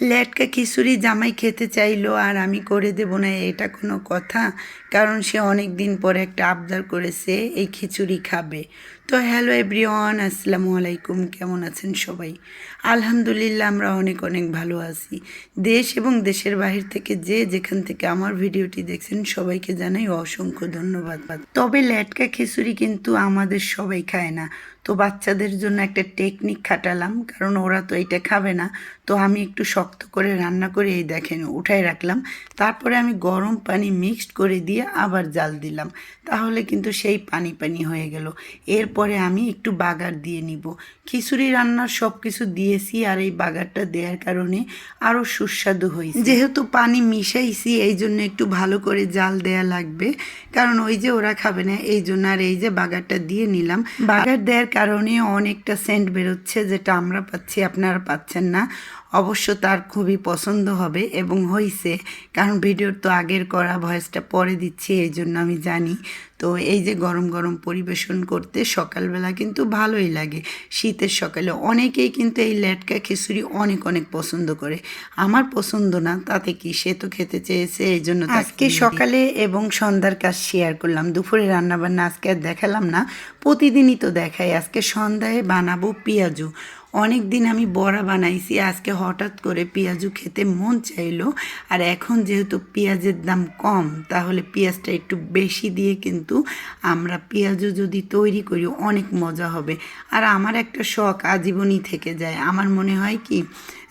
লেটকা খিচুড়ি জামাই খেতে চাইলো আর আমি করে দেব না, এটা কোনো কথা। কারণ সে অনেক দিন পরে একটা আবদার করেছে, এই খিচুড়ি খাবে। তো হ্যালো এভরিওয়ান, আসসালামু আলাইকুম। কেমন আছেন সবাই? আলহামদুলিল্লাহ, আমরা অনেক অনেক ভালো আছি। দেশ এবং দেশের বাহির থেকে যে যেখান থেকে আমার ভিডিওটি দেখছেন, সবাইকে জানাই অসংখ্য ধন্যবাদ। তবে ল্যাটকা খিচুড়ি কিন্তু আমাদের সবাই খায় না। তো বাচ্চাদের জন্য একটা টেকনিক খাটালাম, কারণ ওরা তো এটা খাবে না। তো আমি একটু শক্ত করে রান্না করে এই দেখেন উঠাই রাখলাম। তারপরে আমি গরম পানি মিক্সড করে দিয়ে আবার জাল দিলাম। তাহলে কিন্তু সেই পানি পানি হয়ে গেল। এরপরে আমি একটু বাগার দিয়ে নিব। খিচুড়ি রান্নার সব কিছু দিয়েছি আর এই বাগারটা দেওয়ার কারণে আরও সুস্বাদু হয়েছে। যেহেতু পানি মিশাইছি, এই জন্য একটু ভালো করে জাল দেয়া লাগবে। কারণ ওই যে ওরা খাবে না, এই জন্য আর এই যে বাগারটা দিয়ে নিলাম। বাগার দেওয়ার কারণে অনেকটা সেন্ট বেরোচ্ছে যেটা আমরা পাচ্ছি, আপনারা পাচ্ছেন না। অবশ্য তার খুবই পছন্দ হবে এবং হয়েছে কারণ ভিডিওর তো আগের করা ভয়েসটা পরে দিচ্ছি এই জন্য আমি জানি। তো এই যে গরম গরম পরিবেশন করতে সকালবেলা কিন্তু ভালোই লাগে। শীতের সকালে অনেকেই কিন্তু এই লেটকা খিচুড়ি অনেক অনেক পছন্দ করে। আমার পছন্দ না তাতে কি? সে তো খেতে চেয়েছে এই জন্য আজকে সকালে এবং সন্ধ্যার কাজ শেয়ার করলাম। দুপুরে রান্নাবান্না আজকে আর দেখালাম না প্রতিদিনই তো দেখাই। আজকে সন্ধ্যায় বানাবো পেঁয়াজু। অনেক দিন আমি বড়া বানাইছি, আজকে হঠাৎ করে পেঁয়াজু খেতে মন চাইলো, আর এখন যেহেতু পেঁয়াজের দাম কম, তাহলে পেঁয়াজটা একটু বেশি দিয়ে কিন্তু আমরা পেঁয়াজু যদি তৈরি করি, অনেক মজা হবে। আর আমার একটা শখ আজীবনই থেকে যায়। আমার মনে হয় কি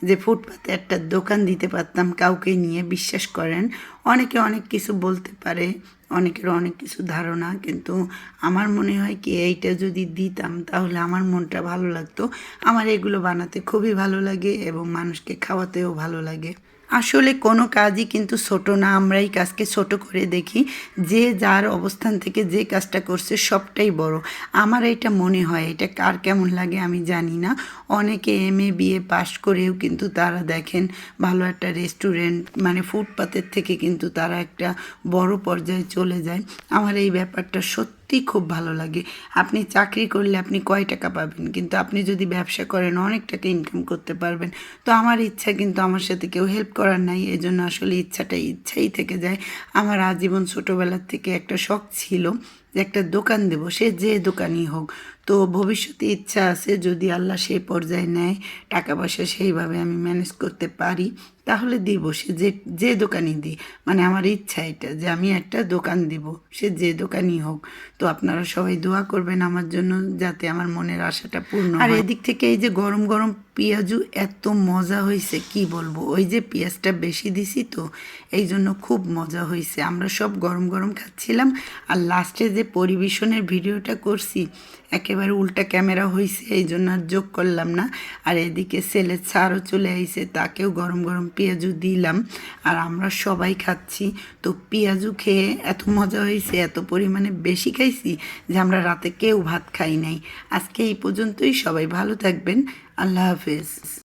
যে ফুটপাতে একটা দোকান দিতে পারতাম, কাউকে নিয়ে বিশ্বাস করেন। অনেকে অনেক কিছু বলতে পারে, অনেকের অনেক কিছু ধারণা, কিন্তু আমার মনে হয় কি, এইটা যদি দিতাম, তাহলে আমার মনটা ভালো লাগতো। আমার এগুলো বানাতে খুবই ভালো লাগে এবং মানুষকে খাওয়াতেও ভালো লাগে। আসলে কোনো কাজই কিন্তু ছোট না। আমরাই কাজকে ছোট করে দেখি। যে যার অবস্থান থেকে যে কাজটা করছে সবটাই বড়। আমার এটা মনে হয়, এটা কার কেমন লাগে আমি জানি না। অনেকে এম এ বিএ পাশ করেও কিন্তু তারা দেখেন ভালো একটা রেস্টুরেন্ট মানে ফুটপাতের থেকে কিন্তু তারা একটা বড় পর্যায়ে চলে যায়। আমার এই ব্যাপারটা সত্যি সত্যিই খুব ভালো লাগে। আপনি চাকরি করলে আপনি কয় টাকা পাবেন? কিন্তু আপনি যদি ব্যবসা করেন, অনেক টাকা ইনকাম করতে পারবেন। তো আমার ইচ্ছা কিন্তু আমার সাথে কেউ হেল্প করার নাই এই জন্য আসলে ইচ্ছাটা ইচ্ছাই থেকে যায়। আমার আজীবন ছোটোবেলার থেকে একটা শখ ছিল যে একটা দোকান দেব, সে যে দোকানই হোক। তো ভবিষ্যতে ইচ্ছা আছে যদি আল্লাহ সেই পর্যায়ে নেয়, টাকা পয়সা সেইভাবে আমি ম্যানেজ করতে পারি। তাহলে দিব সে যে যে দোকানই দিই মানে আমার ইচ্ছা এটা যে আমি একটা দোকান দিব সে যে দোকানই হোক। তো আপনারা সবাই দোয়া করবেন আমার জন্য যাতে আমার মনের আশাটা পূর্ণ আর এদিক থেকে এই যে গরম গরম পেঁয়াজু এত মজা হয়েছে, কি বলব? ওই যে পেঁয়াজটা বেশি দিছি তো এই জন্য খুব মজা হয়েছে। আমরা সব গরম গরম খাচ্ছিলাম আর লাস্টে যে পরিবেশনের ভিডিওটা করছি, একেবারে উল্টা ক্যামেরা হয়েছে এই জন্য আর যোগ করলাম না। আর এদিকে ছেলের ছাড়ও চলে আইছে, তাকেও গরম গরম পেঁয়াজু দিলাম। আর আমরা সবাই খাচ্ছি। তো পেঁয়াজু খেয়ে এত মজা হয়েছে, এত পরিমাণে বেশি খাইছি যে আমরা রাতে কেউ ভাত খাই নাই। আজকে এই পর্যন্তই, সবাই ভালো থাকবেন। আল্লাহ হাফেজ